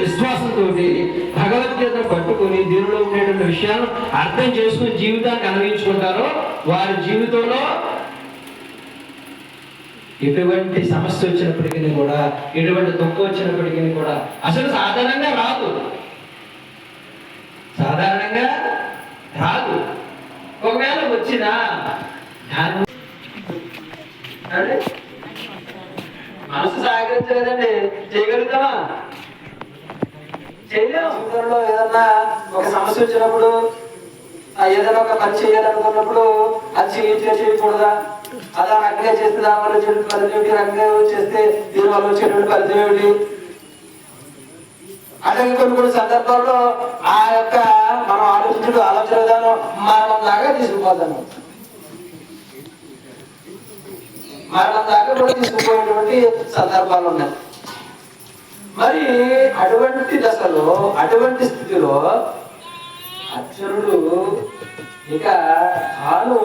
విశ్వాసంతో భగవద్గీత పట్టుకొని దీనిలో ఉండేటువంటి విషయాలను అర్థం చేసుకుని జీవితాన్ని అనుభవించుకుంటారో వారి జీవితంలో ఎటువంటి సమస్య వచ్చినప్పటికీ కూడా ఎటువంటి దుఃఖం వచ్చినప్పటికీ కూడా అసలు సాధారణంగా రాదు. సాధారణంగా రాదు. ఒకవేళ వచ్చినా దాన్ని మనసు సహకరించలేదండి చేయగలుగుతామా? చేయలేము జీవితంలో ఏదన్నా ఒక సమస్య వచ్చినప్పుడు ఏదైనా ఒక పని చేయాలనుకున్నప్పుడు అది చేయించే చేయకూడదా? అలా రకంగా చేస్తే దాని వల్ల చెడు ఫలితం ఏమిటి? రకంగా చేస్తే దీని వల్ల వచ్చేటువంటి ఫలితం ఏమిటి? అలాగే కొన్ని కొన్ని సందర్భాల్లో ఆ యొక్క మనం ఆలోచించడం ఆలోచన విధానం మరణం దాకా తీసుకుపోతాను మరణం దాకా కూడా తీసుకుపోయేటువంటి సందర్భాలు ఉన్నాయి. మరి అటువంటి దశలో అటువంటి స్థితిలో అర్జునుడు ఇక తాను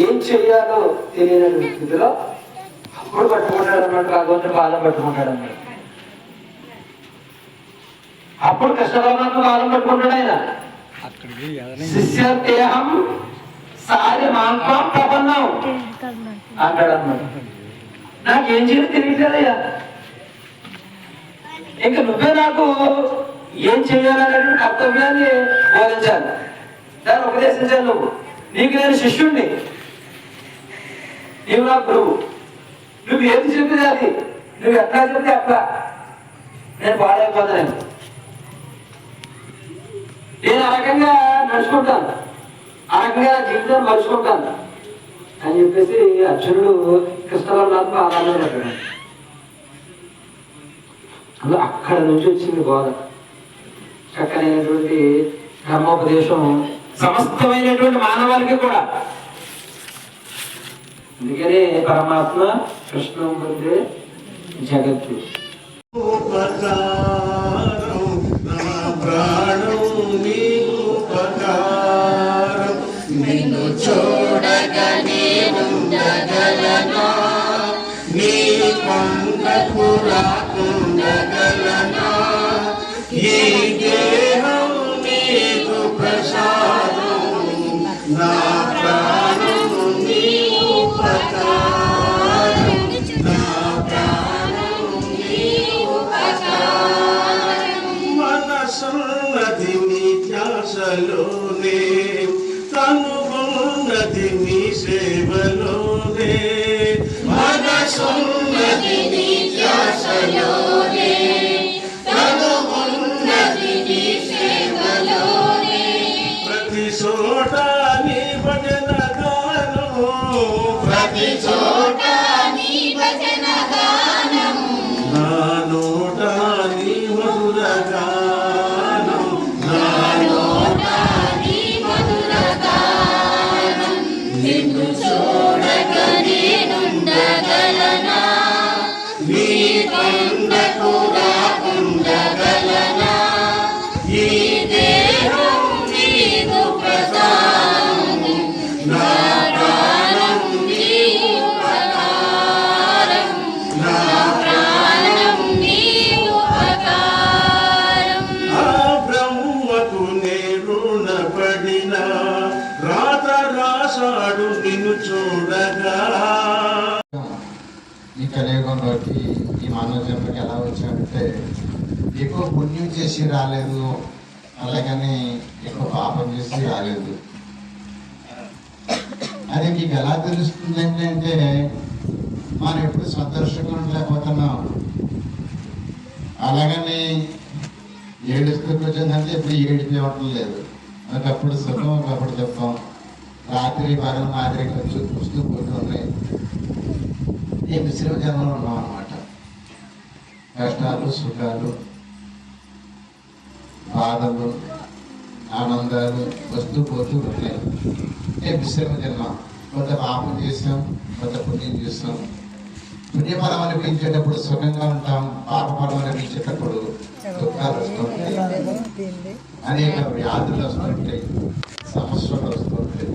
ఏం చెయ్యాలో తెలియని స్థితిలో అప్పుడు పట్టుకుంటాడు అన్నట్టు భగవంతుడు పాదం పట్టుకుంటాడు అన్నాడు అప్పుడు కృష్ణ పరమాత్మ పాదం పట్టుకుంటాడు ఆయన. శిష్యతేహం సారి మాంసం ప్రపన్నం అంటాడు అన్నాడు నాకేం చేయాలో తెలియట్లేదయ్యా ఇంకా నువ్వే నాకు ఏం చేయాలనేటువంటి కర్తవ్యాన్ని బోధించాలి దాన్ని ఉపదేశించాలి నువ్వు. నీకు నేను శిష్యుణ్ణి. నీవు నా గురువు. నువ్వు ఏది చెప్పింది అది. నువ్వు ఎట్లా చెప్తే అట్లా. నేను పాడైపోతాను నేను. ఆ రకంగా నడుచుకుంటాను. ఆ రకంగా జీవితాన్ని మలుచుకుంటాను. అని చెప్పేసి అర్జునుడు కృష్ణవర్ణాత్మ ఆరాధన పెట్టాడు అక్కడ నుంచి వచ్చింది బోధ చక్కనైనటువంటి ధర్మోపదేశం సమస్తమైనటువంటి మానవాళికి కూడా. అందుకనే పరమాత్మ కృష్ణం పొందే జగత్తు. ప్రాణం నీ ఉపకారం. నిన్ను చూడగా বলনে প্রাণ বন্ধ মিশে বলনে। ভাগা সঙ্গ నీ కలియుగంలోకి ఈ మానవ జన్మకి ఎలా వచ్చాడంటే ఎక్కువ పుణ్యం చేసి రాలేదు అలాగని ఎక్కువ పాపం చేసి రాలేదు. అది మీకు ఎలా తెలుస్తుంది అంటే మనం ఎప్పుడు సంతోషంగా ఉండలేకపోతున్నాం. అలాగని ఏడుస్తూ వచ్చిందంటే ఇప్పుడు ఏడిపి ఇవ్వటం లేదు. ఒకప్పుడు సుఖం ఒకప్పుడు దుఃఖం. రాత్రి పగల మాదిరి కొంచెం చూస్తూ పోతున్నాయి ఈ మిశ్రమ జన్మలో ఉన్నాం అనమాట కష్టాలు సుఖాలు బాధలు ఆనందాలు వస్తూ పోతూ ఉంటాయి. ఏ మిశ్రమ జన్మ కొంత పాపం చేసాం కొంత పుణ్యం చేస్తాం పుణ్యఫలం అనిపించేటప్పుడు సుఖంగా ఉంటాం పాపఫలం అనిపించేటప్పుడు దుఃఖాలు వస్తుంటాయి అనేక వ్యాధులు వస్తుంటాయి సమస్యలు వస్తుంటాయి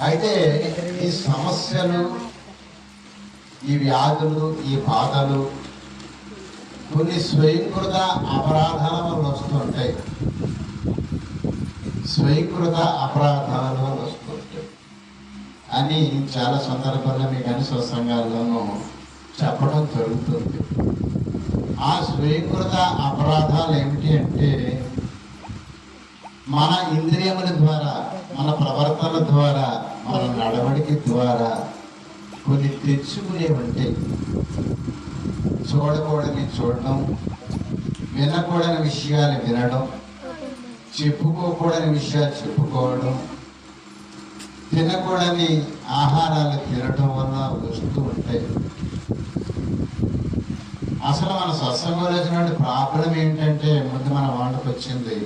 అయితే ఈ సమస్యలు ఈ వ్యాధులు ఈ బాధలు కొన్ని స్వయంకృత అపరాధాల వల్ల వస్తుంటాయి స్వయంకృత అపరాధాల వల్ల వస్తుంటాయి అని చాలా సందర్భాల్లో మీకు అన్ని సంఘాల్లోనూ చెప్పడం జరుగుతుంది. ఆ స్వయంకృత అపరాధాలు ఏమిటి అంటే మన ఇంద్రియముల ద్వారా మన ప్రవర్తన ద్వారా మన నడవడిక ద్వారా కొన్ని తెచ్చుకునేవంటే చూడకూడని చూడడం వినకూడని విషయాలు వినడం చెప్పుకోకూడని విషయాలు చెప్పుకోవడం తినకూడని ఆహారాలు తినడం వల్ల వస్తూ ఉంటాయి. అసలు మన సత్సంగంలో వచ్చినటువంటి ప్రాబ్లం ఏంటంటే ముందు మన వాళ్ళకి వచ్చింది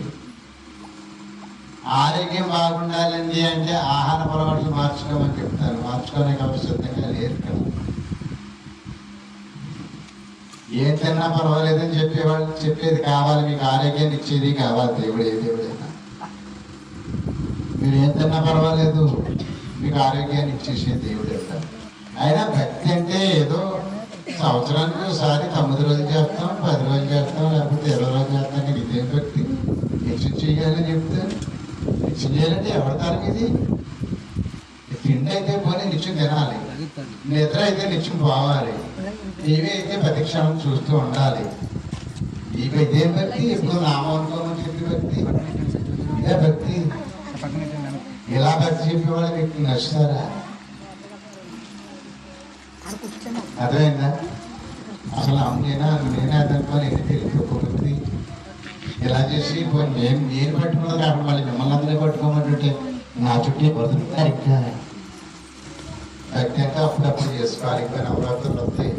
ఆరోగ్యం బాగుండాలండి అంటే ఆహార అలవాట్లు మార్చుకోమని చెప్తారు. మార్చుకోవడానికి అవసరంగా లేరు కదా. ఏం తిన్నా పర్వాలేదని చెప్పేవాళ్ళు చెప్పేది కావాలి మీకు ఆరోగ్యాన్ని ఇచ్చేది కావాలి దేవుడు ఏ దేవుడైనా మీరు ఏం తిన్నా పర్వాలేదు మీకు ఆరోగ్యాన్ని ఇచ్చేసే దేవుడు అంటారు అయినా భక్తి అంటే ఏదో సంవత్సరానికి ఒకసారి తొమ్మిది రోజులు చేస్తాం పది రోజులు చేస్తాం లేకపోతే ఇరవై రోజులు చేస్తాం ఇదేం భక్తి? నిత్యం చేయాలని చెప్తే చేయాలంటే ఎవరి తరం ఇది తిండి అయితే పోనీ నిత్యం తినాలి. నిద్ర అయితే నిత్యం పోవాలి. టీవీ అయితే ప్రతిక్షణం చూస్తూ ఉండాలి. ఈ ఇదేం భక్తి? ఇప్పుడు నామం చెప్పి భక్తి? ఇదే భక్తి? ఇలా భక్తి చెప్పేవాళ్ళు మీకు నచ్చుతారా? అర్థమైందా? అసలు నేనా నేనే అర్థం ఎందుకు వెళ్ళిపోతుంది ఇలా చేసి పోయి నేను నేను పట్టుకున్నది కాకుండా మళ్ళీ మిమ్మల్ని అందరూ పట్టుకోమంటుంటే నా చుట్టూ బతుకుతారు ఇంకా భక్తి అప్పుడప్పుడు చేసుకోవాలి ఇంకా నవరాత్రులు వస్తాయి.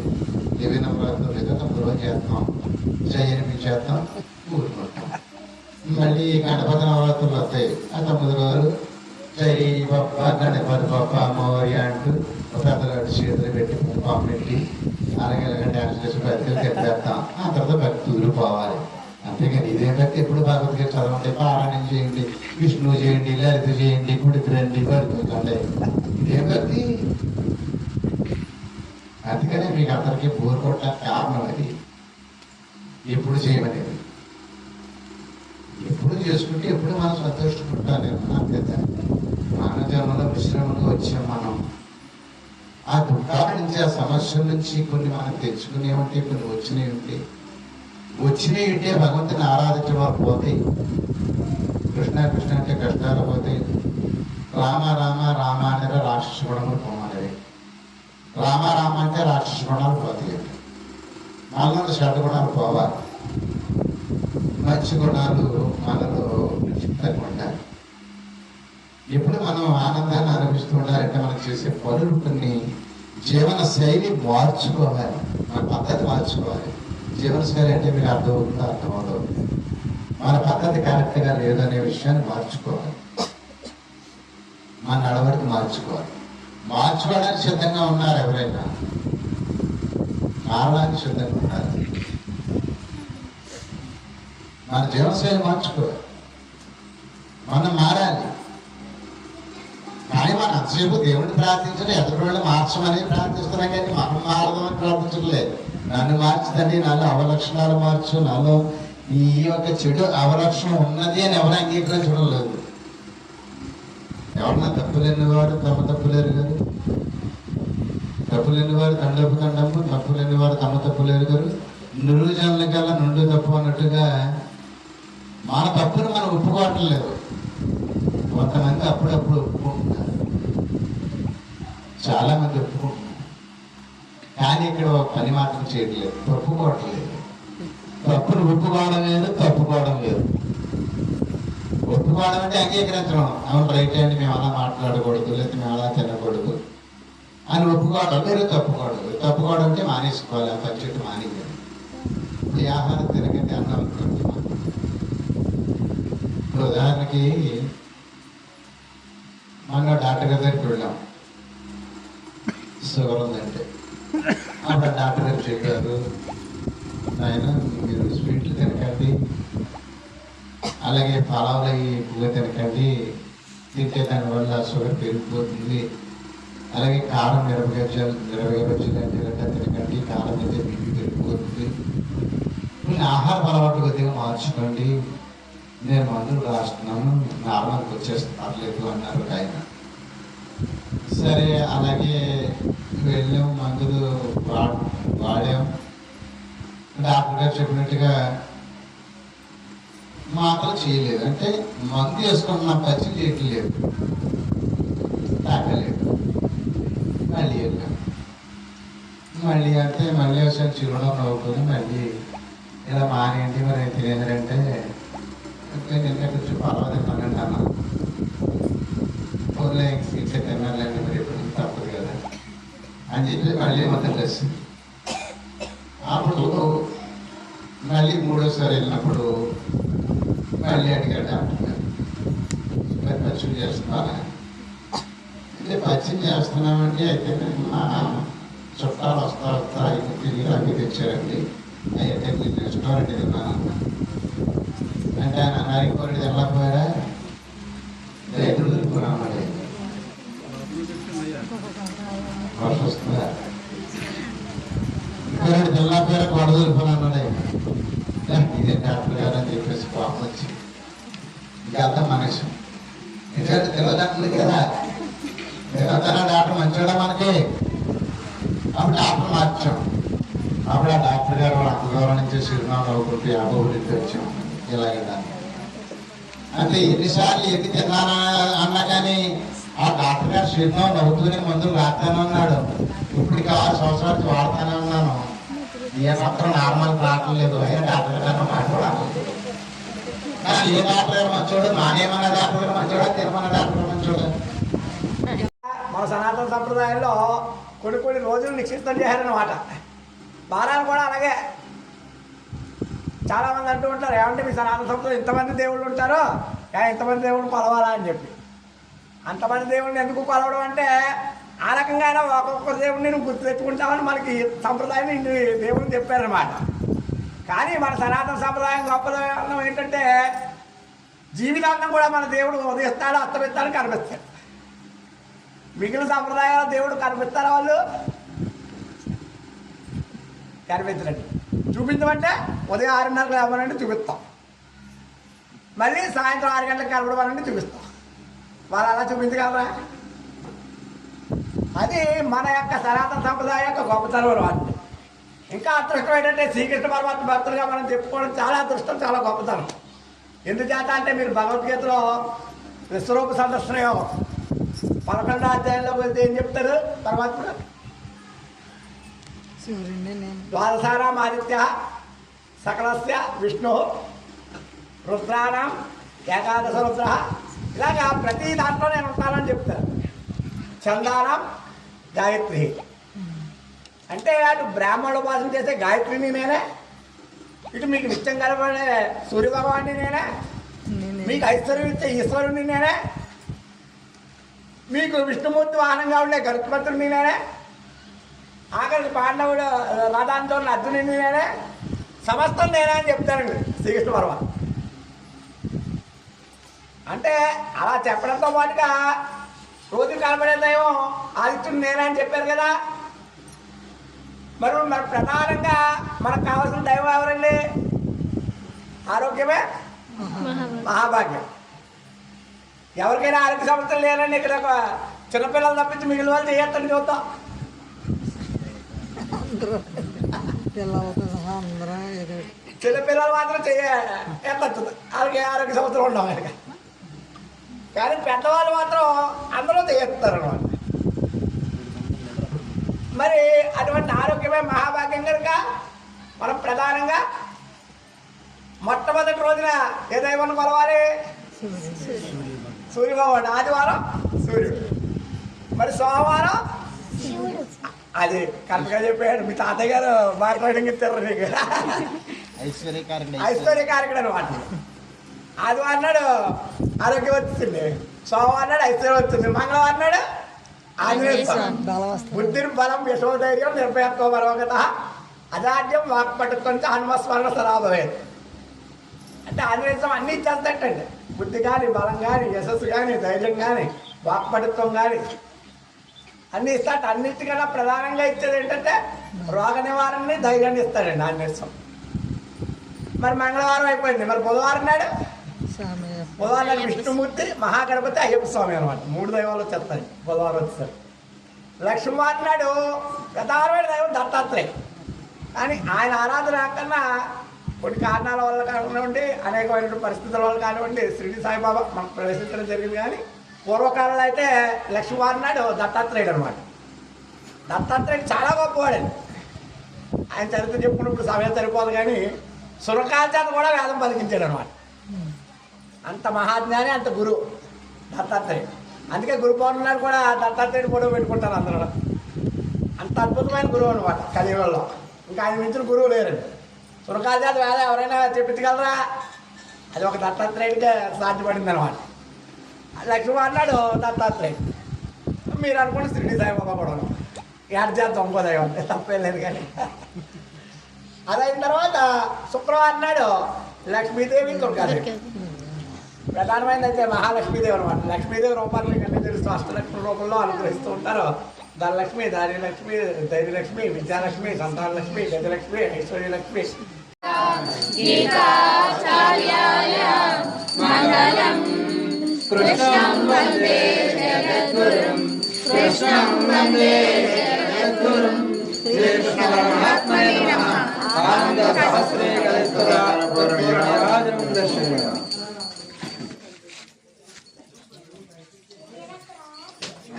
దేవి నవరాత్రులు ఏదైనా పూర్వం చేస్తాం. జయనిమి చేస్తాం. ఊరుకుంటాం మళ్ళీ గణపతి నవరాత్రులు వస్తాయి. ఆ తొమ్మిది రోజులు జై బప్ప గణపతి బప్ప అమ్మవారి అంటూ ఒక చేతులు పెట్టి పంపం పెట్టి అలాగే డ్యాన్స్ చేసి భక్తులు తెప్పేస్తాం ఆ తర్వాత భక్తులు పోవాలి. అంతేగాని ఇదే భక్తి ఎప్పుడు భగవద్గీత చదవండి పారాయణం చేయండి విష్ణువు చేయండి లలిత చేయండి గుడికి రండి పడుతుందండి ఇదేం భక్తి అందుకనే మీకు అందరికీ బోర్ కొట్టడానికి కారణం అది. ఎప్పుడు చేయమనేది. ఎప్పుడు చేసుకుంటే ఎప్పుడు మనం సంతోషపడతాను అంతే మానవ జన్మలో మిశ్రమంలో వచ్చాం మనం. ఆ దుఃఖాల నుంచి ఆ సమస్యల నుంచి కొన్ని మనం తెచ్చుకునేవంటే కొన్ని వచ్చినవి ఉంటే వచ్చినవి ఉంటే భగవంతుని ఆరాధించడం వారు పోతాయి. కృష్ణ కృష్ణ అంటే కష్టాలు పోతాయి. రామ రామ రామ అనేది రాక్షస గుణములు పోమాలి రామ రామ అంటే రాక్షస గుణాలు పోతాయి. మనలో చెడ్డ గుణాలు పోవాలి. మంచి గుణాలు మనలో నిశ్చితంగా ఉండాలి. ఎప్పుడు మనం ఆనందాన్ని అనుభవిస్తూ ఉండాలంటే మనం చేసే పనులు కొన్ని జీవన శైలి మార్చుకోవాలి. మన పద్ధతి మార్చుకోవాలి. జీవనశైలి అంటే మీకు అర్థమవుతుందో అర్థమవుతుంది మన పద్ధతి కరెక్ట్గా లేదనే విషయాన్ని మార్చుకోవాలి. మన నడవడికి మార్చుకోవాలి. మార్చుకోవడానికి సిద్ధంగా ఉన్నారు ఎవరైనా? మారడానికి సిద్ధంగా ఉన్నారు? మన జీవనశైలి మార్చుకోవాలి. మనం మారాలి. కానీ మనం అంతసేపు దేవుడిని ప్రార్థించడం ఎదుటి మార్చమని ప్రార్థిస్తున్నాం కానీ మనం మారదామని ప్రార్థించలేదు నన్ను మార్చుదండి నాలో అవలక్షణాలు మార్చు నాలో ఈ యొక్క చెడు అవలక్షణం ఉన్నది అని ఎవరు అంగీకరించడం లేదు ఎవరన్నా తప్పులేని వాడు తమ తప్పులేరు గారు తప్పులేని వారు తండపు తండము తప్పులేని వారు తమ తప్పులేరు గారు నిరుజనుల కల్లా నుండి తప్పు అన్నట్టుగా మన తప్పును మనం ఒప్పుకోవటం లేదు. కొంతమంది అప్పుడప్పుడు ఒప్పుకుంటున్నారు చాలా మంది ఒప్పుకుంటున్నారు కానీ ఇక్కడ పని మాత్రం చేయట్లేదు. ఒప్పుకోవట్లేదు తప్పును ఒప్పుకోవడం లేదు తప్పుకోవడం లేదు. ఒప్పుకోవడం అంటే అంగీకరించడం. అవును రైట్ అండి మేము అలా మాట్లాడకూడదు లేకపోతే మేము అలా తినకూడదు. అని ఒప్పుకోవడం మీరు తప్పుకోవడం తప్పుకోవడం అంటే మానేసుకోవాలి ఆ పచ్చడి మానేయాలి. ఈ ఆహారం తినకండి అన్నం ఇప్పుడు ఉదాహరణకి మొన్న డాక్టర్ గారి దగ్గరికి వెళ్ళాం. షుగర్ ఉందంటే. డాక్టర్ గారు చెప్పారు ఆయన మీరు స్వీట్లు తినకండి. అలాగే ఫలాలు అవి ఎక్కువగా తినకండి. తింటే దానివల్ల షుగర్ పెరిగిపోతుంది. అలాగే కారం ఇరవై గజ్జలు ఇరవై అంటే తినకండి. కారం అయితే బీపీ పెరిగిపోతుంది. కొన్ని ఆహార అలవాటు కొద్దిగా మార్చుకోండి. నేను మందులు రాస్తున్నాను. నార్మల్కి వచ్చేస్తున్నారు అన్నారు ఆయన. సరే అలాగే వెళ్ళాం మందులు వా వాడాం. డాక్టర్ గారు చెప్పినట్టుగా మాత్రం చేయలేదు. అంటే మందు వేసుకున్న పచ్చి చేయట్లేదు తాగలేదు మళ్ళీ వెళ్ళాం. మళ్ళీ అంటే మళ్ళీ ఒకసారి చిరునవ్వు నవ్వుకొని మళ్ళీ ఇలా మానేంటి మరి తినేదంటే నిన్న కొంచెం పర్వాలేదు తిన్నానండి అన్న ఫోన్లో ఇంకా తిన్నారులేండి మరి ఎప్పుడు తప్పదు కదా అని చెప్పి మళ్ళీ మొదలు వచ్చింది అప్పుడు మళ్ళీ మూడోసారి వెళ్ళినప్పుడు మళ్ళీ అడిగాడు డాక్టర్ గారు మరి పచ్చులు చేస్తున్నారా అంటే పచ్చిని చేస్తున్నామంటే అయితే నేను మా చుట్టాలు వస్తా వస్తా అయితే తిరిగి అవి తెచ్చారండి. అయితే మీరు రెస్టారెంట్ తిన్నాను అంటే ఆయన అన్నారికి వెళ్ళకపోయాడా వస్తుందా ఇక్కడ జిల్లా పేరు కొడదలుపున్నాడే ఇదే డాక్టర్ గారు అని చెప్పేసి పాపం వచ్చి ఇదంతా మనిషి ఎందుకంటే తెలియదంటుంది కదా తెలియదన్నా డాక్టర్ మంచిగా మనకి అప్పుడు డాక్టర్ మార్చాం అప్పుడు ఆ డాక్టర్ గారు వాళ్ళ అక్కగారు నుంచి చిరునామాలు ఒకటి యాభై ఒకటి వచ్చాం ఇలాగే దాన్ని అంటే ఎన్నిసార్లు ఎన్ని తిన్నానా అన్నా కానీ ఆ డాక్టర్ గారు చిరునామా నవ్వుతూనే మందులు రాస్తానన్నాడు ఇప్పటికి ఆరు సంవత్సరాలకి వాడతానే ఉన్నాను. ఏ మాత్రం నార్మల్ రావట్లేదు అయినా డాక్టర్ గారు మాట్లాడాలి ఏ డాక్టర్ గారు మంచోడు? నానేమన్న డాక్టర్ గారు మంచోడా? తిరుమల డాక్టర్ మంచోడు? మన సనాతన సంప్రదాయంలో కొన్ని కొన్ని రోజులు నిక్షిప్తం చేశారనమాట వారాలు కూడా అలాగే. చాలామంది అంటూ ఉంటారు ఏమంటే మీ సనాతన సంప్రదాయం? ఇంతమంది దేవుళ్ళు ఉంటారో. ఇంతమంది దేవుళ్ళు కొలవాలా? అని చెప్పి. అంతమంది దేవుడిని ఎందుకు కొలవడం అంటే ఆ రకంగా అయినా ఒక్కొక్క దేవుడిని నువ్వు గుర్తు తెచ్చుకుంటామని మనకి సంప్రదాయం ఇన్ని దేవుడిని చెప్పారనమాట కానీ మన సనాతన సంప్రదాయం గొప్పదనం ఏంటంటే జీవితాంతం కూడా మన దేవుడు ఉదయిస్తాడు అస్తమిస్తాడు కనిపిస్తాడు. మిగిలిన సంప్రదాయాల దేవుడు కనిపిస్తారా వాళ్ళు? కనిపించరండి. చూపించమంటే ఉదయం ఆరున్నరకు లేవనంటే చూపిస్తాం. మళ్ళీ సాయంత్రం ఆరు గంటలకు కనపడమనండి చూపిస్తాం. వాళ్ళు అలా చూపించగలరా అది మన యొక్క సనాతన సంప్రదాయం యొక్క గొప్పతనం అన్నమాట. ఇంకా అదృష్టం ఏంటంటే శ్రీకృష్ణ పరమాత్మ భక్తులుగా మనం చెప్పుకోవడం చాలా అదృష్టం చాలా గొప్పతనం. ఎందుచేత అంటే మీరు భగవద్గీతలో విశ్వరూప సందర్శన యోగం పదకొండో అధ్యాయంలోకి వెళ్తే ఏం చెప్తారు నేను. ద్వాదశానాం ఆదిత్య సకలస్య విష్ణు రుద్రాణం ఏకాదశ రుద్ర ఇలాగా ప్రతి దాంట్లో నేను ఉంటానని చెప్తాను చందానం గాయత్రి. అంటే అటు బ్రాహ్మణుడు ఉపాసన చేసే గాయత్రిని నేనే ఇటు మీకు నిత్యం కలపడే సూర్యభగవాన్ని నేనే నేనే. మీకు ఐశ్వర్యం ఇచ్చే ఈశ్వరుని నేనే మీకు విష్ణుమూర్తి వాహనంగా ఉండే గరుత్మంతుడిని నేనే ఆఖరికి పాండవుడు రథాంతో అర్జునుడిని నేనే సమస్తం నేనే అని చెప్తానండి శ్రీకృష్ణ పర్వ అంటే అలా చెప్పడంతో పాటుగా రోజు కనబడే దైవం ఆదిత్యుడు నేనే అని చెప్పారు కదా. మరి మరి ప్రధానంగా మనకు కావాల్సిన దైవం ఎవరండి? ఆరోగ్యమే? మహాభాగ్యం. ఎవరికైనా ఆరోగ్య సమస్యలు లేరండి ఇక్కడ ఒక చిన్నపిల్లలు తప్పించి మిగిలిన వాళ్ళు చేయొద్దని చూద్దాం చిన్నపిల్లలు మాత్రం చేయ ఎత్తచ్చు వాళ్ళకి ఆరోగ్య సమస్యలు ఉండవు కానీ పెద్దవాళ్ళు మాత్రం అందరూ చేయొస్తారు అనమాట మరి అటువంటి ఆరోగ్యమే మహాభాగ్యం కనుక మనం ప్రధానంగా మొట్టమొదటి రోజున ఏ దైవాన్ని కొలవాలి? సూర్యభగవాన్. ఆదివారం సూర్యుడు. మరి సోమవారం? అది కరెక్ట్గా చెప్పాడు. మీ తాతయ్య గారు మాట్లాడడం ఇస్తారు నీకు ఐశ్వర్యకారకుడు. అనమాట ఆదివారం నాడు ఆరోగ్యం వచ్చింది. సోమవారం నాడు ఐశ్వర్యం వచ్చింది. మంగళవారం నాడు ఆంజనేయ బలవస్తుంది బుద్ధిని బలం యశోధైర్యం నిర్భయత్వ మరొకత అజాడ్యం వాక్పటుత్వం హనుమస్మరణ సరాభవే. అంటే ఆంజనేయ స్వామి అన్నీ ఇచ్చేస్తాటండి బుద్ధి కానీ బలం కానీ యశస్సు కానీ ధైర్యం కానీ వాక్పటుత్వం కానీ అన్ని ఇస్తాడు. అన్నిటికన్నా ప్రధానంగా ఇచ్చేది ఏంటంటే రోగ నివారణని ధైర్యాన్ని ఇస్తాడండి ఆంజనేయ స్వామి. మరి మంగళవారం అయిపోయింది. మరి బుధవారం నాడు స్వామి. బుధవారం విష్ణుమూర్తి మహాగణపతి అయ్యప్ప స్వామి అనమాట మూడు దైవాలు వచ్చేస్తాయి బుధవారం వచ్చేసరికి. లక్ష్మీవారం నాడు ప్రధానమైన దైవం దత్తాత్రేయ. కానీ ఆయన ఆరాధన కన్నా కొన్ని కారణాల వల్ల కానివ్వండి అనేకమైన పరిస్థితుల వల్ల కానివ్వండి షిరిడి సాయిబాబా మనకు ప్రవేశించడం జరిగింది కానీ పూర్వకాలంలో అయితే లక్ష్మీవారి నాడు దత్తాత్రేయుడు అనమాట దత్తాత్రేయుడు చాలా గొప్పవాడండి ఆయన చరిత్ర చెప్పుకున్నప్పుడు సమయం సరిపోదు కానీ సురకాల చేత కూడా వేదం పలికించాడు అనమాట అంత మహాజ్ఞాని అంత గురువు దత్తాత్రేయుడు. అందుకే గురు పౌర్ణమి కూడా దత్తాత్రేయుడు ఫోటో పెట్టుకుంటారు అందరూ. అంత అద్భుతమైన గురువు అనమాట కలియుగంలో. ఇంకా ఆయన మించిన గురువు లేరండి సురకాల వేళ వేద ఎవరైనా చెప్పించగలరా అది ఒక దత్తాత్రేయుడికే సాధ్యపడింది అనమాట లక్ష్మి అన్నాడు దత్తాత్రేయుడు మీరు అనుకున్న శ్రీడి సాయిబాబా కూడా యాడ్ చేద్దాం ఇంకో దైవం అంటే తప్పేం లేదు కానీ. అదైన తర్వాత శుక్రవారం నాడు లక్ష్మీదేవి ఇంకొక ప్రధానమైనది అయితే మహాలక్ష్మీదేవి అనమాట లక్ష్మీదేవి రూపాన్ని అన్ని తెలుస్తూ అష్టలక్ష్మి రూపంలో అనుగ్రహిస్తూ ఉంటారు. ధనలక్ష్మి ధాన్యలక్ష్మి ధైర్యలక్ష్మి విద్యాలక్ష్మి సంతానలక్ష్మి గజలక్ష్మి ఐశ్వర్యలక్ష్మి. ఆనంద సహస్రే కలిస్తురా దర్శనం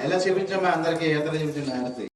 ఇలా చూపించమ్మా అందరికి ఈతలు చూపించండి